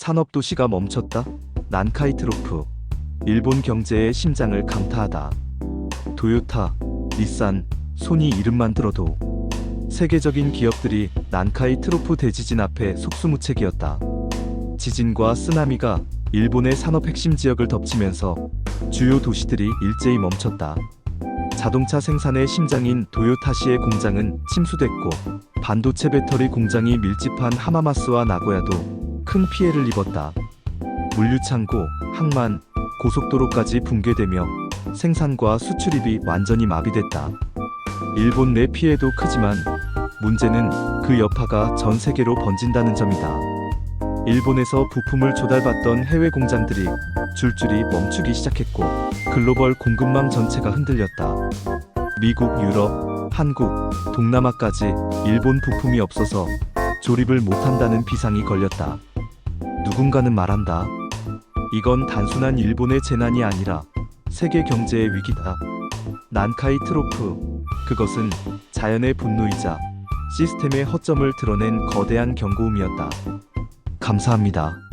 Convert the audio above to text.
산업도시가 멈췄다. 난카이 트로프. 일본 경제의 심장을 강타하다. 도요타, 닛산, 소니 이름만 들어도 세계적인 기업들이 난카이 트로프 대지진 앞에 속수무책이었다. 지진과 쓰나미가 일본의 산업 핵심 지역을 덮치면서 주요 도시들이 일제히 멈췄다. 자동차 생산의 심장인 도요타시의 공장은 침수됐고 반도체 배터리 공장이 밀집한 하마마스와 나고야도 큰 피해를 입었다. 물류창고, 항만, 고속도로까지 붕괴되며 생산과 수출입이 완전히 마비됐다. 일본 내 피해도 크지만 문제는 그 여파가 전 세계로 번진다는 점이다. 일본에서 부품을 조달받던 해외 공장들이 줄줄이 멈추기 시작했고 글로벌 공급망 전체가 흔들렸다. 미국, 유럽, 한국, 동남아까지 일본 부품이 없어서 조립을 못한다는 비상이 걸렸다. 누군가는 말한다. 이건 단순한 일본의 재난이 아니라 세계 경제의 위기다. 난카이 트로프. 그것은 자연의 분노이자 시스템의 허점을 드러낸 거대한 경고음이었다. 감사합니다.